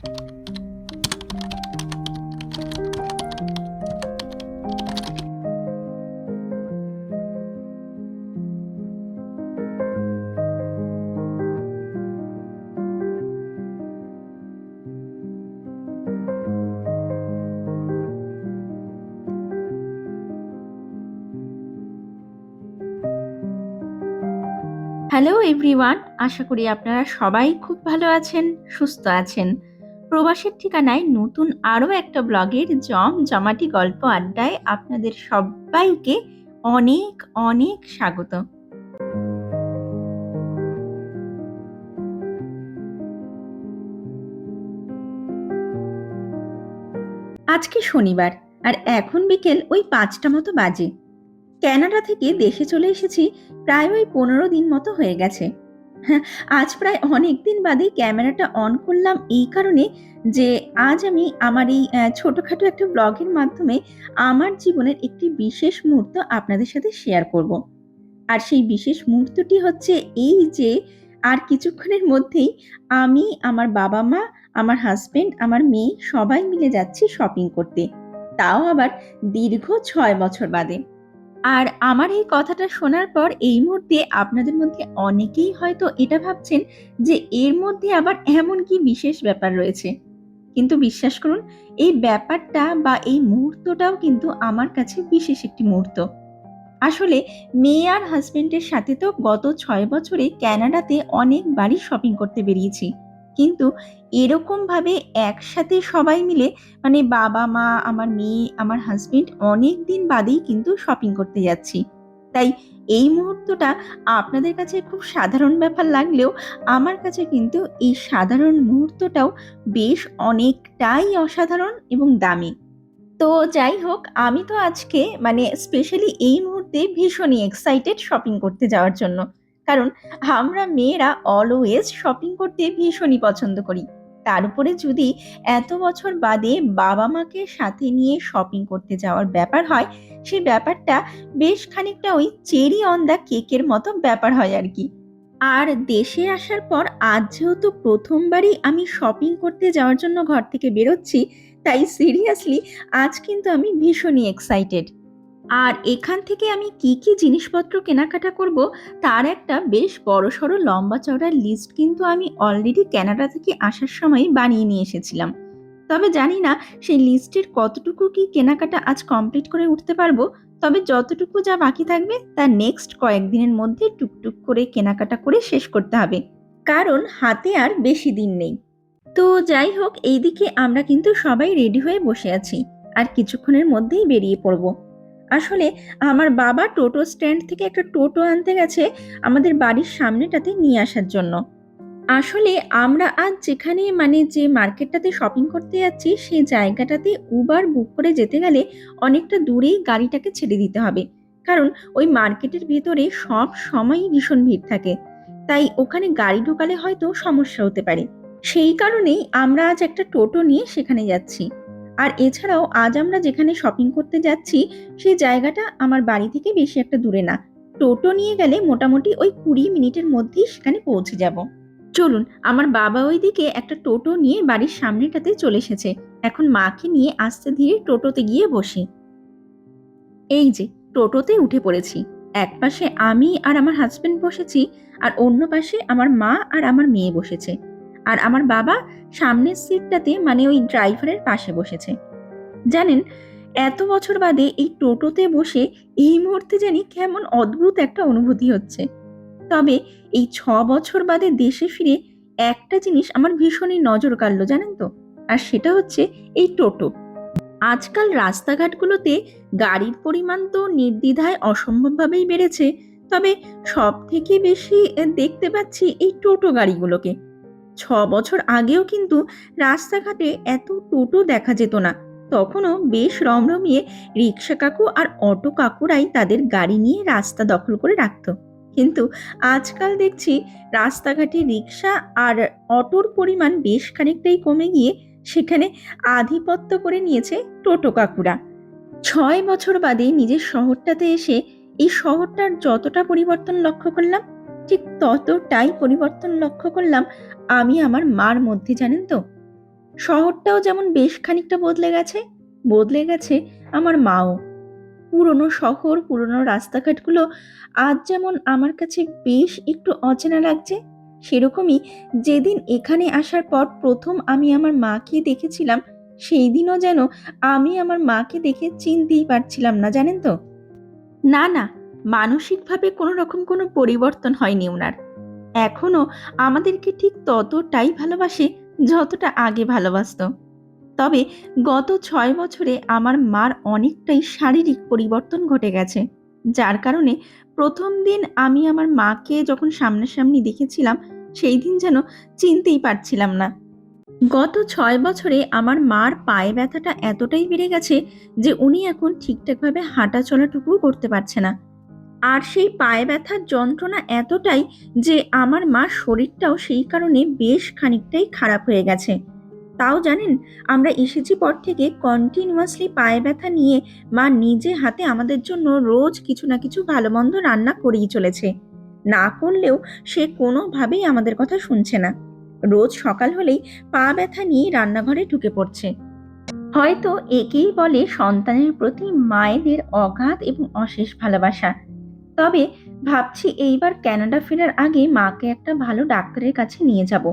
Hello everyone আশা করি আপনারা সবাই খুব ভালো আছেন সুস্থ আছেন। প্রবাসের ঠিকানায় নতুন আরও একটা ব্লগের জম জমাটি গল্প আড্ডায় আপনাদের সবাইকে অনেক অনেক স্বাগত। আজকে শনিবার আর এখন বিকেল ওই পাঁচটা মতো বাজে। ক্যানাডা থেকে দেশে চলে এসেছি প্রায় ওই পনেরো দিন মতো হয়ে গেছে। আজ প্রায় অনেক দিন বাদে ক্যামেরাটা অন করলাম এই কারণে যে আজ আমি আমার এই ছোটোখাটো একটা ব্লগের মাধ্যমে আমার জীবনের একটি বিশেষ মুহূর্ত আপনাদের সাথে শেয়ার করব। আর সেই বিশেষ মুহূর্তটি হচ্ছে এই যে আর কিছুক্ষণের মধ্যেই আমি, আমার বাবা মা, আমার হাজব্যান্ড আমার মেয়ে সবাই মিলে যাচ্ছি শপিং করতে। তাও আবার দীর্ঘ ছয় বছর বাদে। আর আমার এই কথাটা শোনার পর এই মুহূর্তে আপনাদের মধ্যে অনেকেই হয়তো এটা ভাবছেন যে এর মধ্যে আবার এমন কি বিশেষ ব্যাপার রয়েছে। কিন্তু বিশ্বাস করুন, এই ব্যাপারটা বা এই মুহূর্তটাও কিন্তু আমার কাছে বিশেষ একটি মুহূর্ত। আসলে মেয়ে আর হাজবেন্ডের সাথে তো গত ছয় বছরে ক্যানাডাতে অনেকবারই শপিং করতে বেরিয়েছি। কিন্তু এরকম ভাবে একসাথে সবাই মিলে মানে বাবা মা, আমার মেয়ে, আমার হাজবেন্ড অনেক দিন বাদেই কিন্তু শপিং করতে যাচ্ছি। তাই এই মুহূর্তটা আপনাদের কাছে খুব সাধারণ ব্যাপার লাগলেও আমার কাছে কিন্তু এই সাধারণ মুহূর্তটাও বেশ অনেকটাই অসাধারণ এবং দামি। তো যাই হোক, আমি তো আজকে মানে স্পেশালি এই মুহূর্তে ভীষণই এক্সাইটেড শপিং করতে যাওয়ার জন্য। কারণ আমরা মেয়েরা অলওয়েজ শপিং করতে ভীষণই পছন্দ করি। তার উপরে যদি এত বছর বাদে বাবা মাকে সাথে নিয়ে শপিং করতে যাওয়ার ব্যাপার হয় সেই ব্যাপারটা বেশ খানিকটা ওই চেরি অন দ্য কেকের মতো ব্যাপার হয় আর কি। আর দেশে আসার পর আজ যেহেতু প্রথমবারই আমি শপিং করতে যাওয়ার জন্য ঘর থেকে বেরোচ্ছি, তাই সিরিয়াসলি আজ কিন্তু আমি ভীষণই এক্সাইটেড আর এখান থেকে আমি কি কি জিনিসপত্র কেনাকাটা করব, তার একটা বেশ বড় সড়ো লম্বা চওড়া লিস্ট কিন্তু আমি অলরেডি ক্যানাডা থেকে আসার সময় বানিয়ে নিয়ে এসেছিলাম। তবে জানি না সেই লিস্টের কতটুকু কি কেনাকাটা আজ কমপ্লিট করে উঠতে পারব, তবে যতটুকু যা বাকি থাকবে তা নেক্সট কয়েকদিনের মধ্যে টুকটুক করে কেনাকাটা করে শেষ করতে হবে, কারণ হাতে আর বেশি দিন নেই। তো যাই হোক, এইদিকে আমরা কিন্তু সবাই রেডি হয়ে বসে আছি, আর কিছুক্ষণের মধ্যেই বেরিয়ে পড়ব। আসলে আমার বাবা টোটো স্ট্যান্ড থেকে একটা টোটো আনতে গেছে আমাদের বাড়ির সামনেটাতে নিয়ে আসার জন্য। আসলে আমরা আজ যেখানে মানে যে মার্কেটটাতে শপিং করতে যাচ্ছি সেই জায়গাটাতে উবার বুক করে যেতে গেলে অনেকটা দূরেই গাড়িটাকে ছেড়ে দিতে হবে। কারণ ওই মার্কেটের ভেতরে সব সময়ই ভীষণ ভিড় থাকে। তাই ওখানে গাড়ি ঢোকালে হয়তো সমস্যা হতে পারে। সেই কারণেই আমরা আজ একটা টোটো নিয়ে সেখানে যাচ্ছি। আর এছাড়াও আজ আমরা যেখানে শপিং করতে যাচ্ছি, সেই জায়গাটা আমার বাড়ি থেকে বেশি একটা দূরে না। টোটো নিয়ে গেলে মোটামুটি ওই কুড়ি মিনিটের মধ্যেই সেখানে পৌঁছে যাব। চলুন, আমার বাবা ওই দিকে একটা টোটো নিয়ে বাড়ির সামনেটাতে চলে এসেছে। এখন মাকে নিয়ে আস্তে ধীরে টোটোতে গিয়ে বসি। এই যে, টোটোতে উঠে পড়েছি। এক পাশে আমি আর আমার হাজব্যান্ড বসেছি আর অন্য পাশে আমার মা আর আমার মেয়ে বসেছে। আর আমার বাবা সামনের সিটটাতে মানে ওই ড্রাইভারের পাশে বসেছে। জানেন, এত বছর বাদে এই টোটোতে বসে এই মুহূর্তে জানি কেমন অদ্ভুত একটা অনুভূতি হচ্ছে। তবে এই ছ বছর বাদে দেশে ফিরে একটা জিনিস আমার ভীষণই নজর কাড়লো, জানেন তো? আর সেটা হচ্ছে এই টোটো। আজকাল রাস্তাঘাটগুলোতে গাড়ির পরিমাণ তো নির্দ্বিধায় অসম্ভবভাবেই বেড়েছে, তবে সব থেকে বেশি দেখতে পাচ্ছি এই টোটো গাড়িগুলোকে। ছ বছর আগেও কিন্তু রাস্তাঘাটে এত টোটো দেখা যেত না। তখনও বেশ রমরমিয়ে রিক্সা কাকু আর অটো কাকুরাই তাদের গাড়ি নিয়ে রাস্তা দখল করে রাখত। কিন্তু আজকাল দেখছি রাস্তাঘাটে রিক্সা আর অটোর পরিমাণ বেশ খানিকটাই কমে গিয়ে সেখানে আধিপত্য করে নিয়েছে টোটো কাকুরা। ছয় বছর বাদে নিজের শহরটাতে এসে এই শহরটার যতটা পরিবর্তন লক্ষ্য করলাম, ঠিক ততটাই পরিবর্তন লক্ষ্য করলাম আমি আমার মার মধ্যে, জানেন তো? শহরটাও যেমন বেশ খানিকটা বদলে গেছে বদলে গেছে আমার মাও। পুরনো শহর, পুরনো রাস্তাঘাটগুলো আজ যেমন আমার কাছে বেশ একটু অচেনা লাগছে, সেরকমই যেদিন এখানে আসার পর প্রথম আমি আমার মাকে দেখেছিলাম সেই দিনও যেন আমি আমার মাকে দেখে চিনতেই পারছিলাম না, জানেন তো? না না, মানসিকভাবে কোনো রকম কোনো পরিবর্তন হয়নি ওনার এখনও আমাদেরকে ঠিক ততটাই ভালোবাসে যতটা আগে ভালোবাসত। তবে গত ছয় বছরে আমার মার অনেকটাই শারীরিক পরিবর্তন ঘটে গেছে, যার কারণে প্রথম দিন আমি আমার মাকে যখন সামনাসামনি দেখেছিলাম, সেই দিন যেন চিনতেই পারছিলাম না। গত ছয় বছরে আমার মার পায়ে ব্যথাটা এতটাই বেড়ে গেছে যে উনি এখন ঠিকঠাকভাবে হাঁটা চলাটুকুও করতে পারছে না। আর সেই পায়ে ব্যথার যন্ত্রণা এতটাই যে আমার মার শরীরটাও সেই কারণে বেশ খানিকটাই খারাপ হয়ে গেছে। তাও জানেন, আমরা এসেছি পর থেকে কন্টিনিউয়াসলি পায়ে ব্যথা নিয়ে মা নিজে হাতে আমাদের জন্য রোজ কিছু না কিছু ভালো মন্দ রান্না করেই চলেছে। না করলেও সে কোনোভাবেই আমাদের কথা শুনছে না। রোজ সকাল হলেই পা ব্যথা নিয়ে রান্নাঘরে ঢুকে পড়ছে। হয়তো একেই বলে সন্তানের প্রতি মায়েদের অগাধ এবং অশেষ ভালোবাসা। তবে ভাবছি এইবার ক্যানাডা ফেরার আগে মাকে একটা ভালো ডাক্তারের কাছে নিয়ে যাব।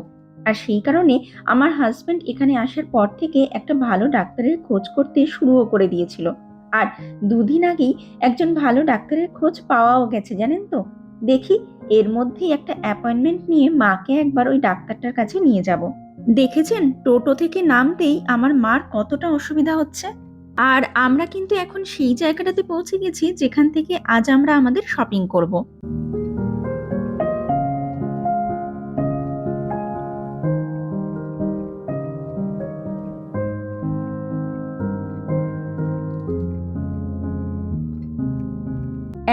আর সেই কারণে আমার হাজব্যান্ড এখানে আসার পর থেকে একটা ভালো ডাক্তারের খোঁজ করতে শুরুও করে দিয়েছিল। আর দুদিন আগেই একজন ভালো ডাক্তারের খোঁজ পাওয়াও গেছে, জানেন তো? দেখি এর মধ্যেই একটা অ্যাপয়েন্টমেন্ট নিয়ে মাকে একবার ওই ডাক্তারটার কাছে নিয়ে যাব। দেখেছেন? টোটো থেকে নামতেই আমার মার কতটা অসুবিধা হচ্ছে? আর আমরা কিন্তু এখন সেই জায়গাটাতে পৌঁছে গেছি যেখান থেকে আজ আমরা আমাদের শপিং করব।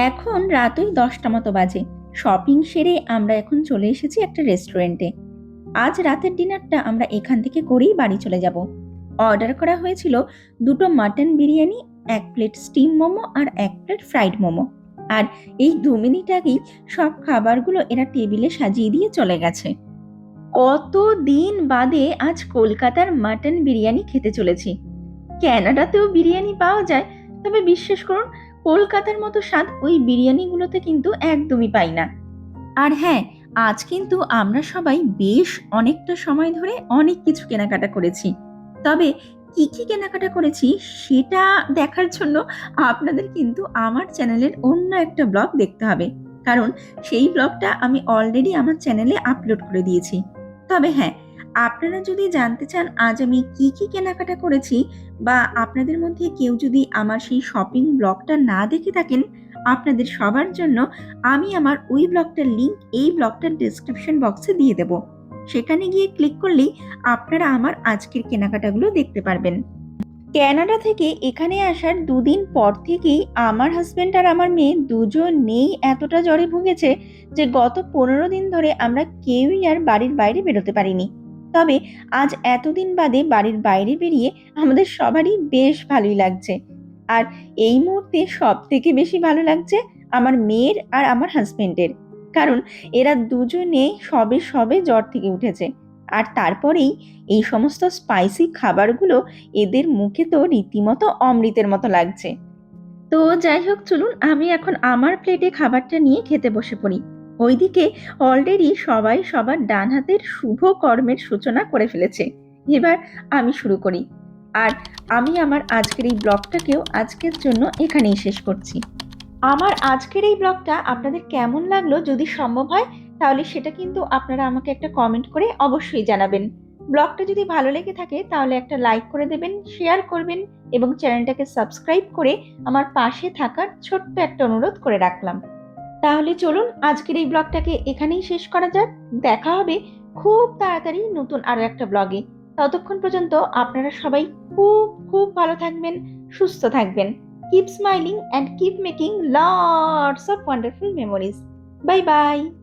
এখন রাত ওই দশটা মতো বাজে। শপিং সেরে আমরা এখন চলে এসেছি একটা রেস্টুরেন্টে আজ রাতের ডিনারটা আমরা এখান থেকে করেই বাড়ি চলে যাব। অর্ডার করা হয়েছিল দুটো মাটন বিরিয়ানি, এক প্লেট স্টিম মোমো আর এক প্লেট ফ্রাইড মোমো। আর এই দু মিনিট আগেই সব খাবারগুলো এরা টেবিলে সাজিয়ে দিয়ে চলে গেছে। কত দিন বাদে আজ কলকাতার মাটন বিরিয়ানি খেতে চলেছি। ক্যানাডাতেও বিরিয়ানি পাওয়া যায়, তবে বিশ্বাস করুন, কলকাতার মতো স্বাদ ওই বিরিয়ানিগুলোতে কিন্তু একদমই পাই না। আর হ্যাঁ আজ কিন্তু আমরা সবাই বেশ অনেকটা সময় ধরে অনেক কিছু কেনাকাটা করেছি। তবে কি কি কেনাকাটা করেছি সেটা দেখার জন্য আপনাদের কিন্তু আমার চ্যানেলের অন্য একটা ব্লগ দেখতে হবে। কারণ সেই ব্লগটা আমি অলরেডি আমার চ্যানেলে আপলোড করে দিয়েছি। তবে হ্যাঁ আপনারা যদি জানতে চান আজ আমি কি কি কেনাকাটা করেছি বা আপনাদের মধ্যে কেউ যদি আমার সেই শপিং ব্লগটা না দেখে থাকেন, আপনাদের সবার জন্য আমি আমার ওই ব্লগটার লিংক এই ব্লগটার ডিসক্রিপশন বক্সে দিয়ে দেব। সেখানে গিয়ে ক্লিক করলেই আপনারা আমার আজকের কেনাকাটাগুলো দেখতে পারবেন। ক্যানাডা থেকে এখানে আসার দুদিন পর থেকেই আমার হাজব্যান্ড আর আমার মেয়ে দুজনেই এতটা জ্বরে ভুগেছে যে গত পনেরো দিন ধরে আমরা কেউই আর বাড়ির বাইরে বেরোতে পারিনি। তবে আজ এতদিন বাদে বাড়ির বাইরে বেরিয়ে আমাদের সবারই বেশ ভালোই লাগছে। আর এই মুহূর্তে সব থেকে বেশি ভালো লাগছে আমার মেয়ের আর আমার হাজবেন্ডের কারণ এরা দুজনে সবে সবে জ্বর থেকে উঠেছে। আর তারপরেই এই সমস্ত স্পাইসি খাবারগুলো এদের মুখে তো রীতিমতো অমৃতের মতো লাগছে। তো যাই হোক চলুন আমি এখন আমার প্লেটে খাবারটা নিয়ে খেতে বসে পড়ি। ওইদিকে অলরেডি সবাই সবার ডান হাতের শুভ কর্মের সূচনা করে ফেলেছে। এবার আমি শুরু করি। আর আমি আমার আজকের এই ব্লগটাকেও আজকের জন্য এখানেই শেষ করছি। আমার আজকের এই ব্লগটা আপনাদের কেমন লাগল যদি সম্ভব হয়, তাহলে সেটা কিন্তু আপনারা আমাকে একটা কমেন্ট করে অবশ্যই জানাবেন। ব্লগটা যদি ভালো লেগে থাকে, তাহলে একটা লাইক করে দেবেন শেয়ার করবেন এবং চ্যানেলটাকে সাবস্ক্রাইব করে আমার পাশে থাকার ছোট্ট একটা অনুরোধ করে রাখলাম। তাহলে চলুন আজকের এই ব্লগটাকে এখানেই শেষ করা যাক। দেখা হবে খুব তাড়াতাড়ি নতুন আরও একটা ব্লগে। ততক্ষণ পর্যন্ত আপনারা সবাই খুব খুব ভালো থাকবেন, সুস্থ থাকবেন। Keep smiling and keep making lots of wonderful memories. Bye bye.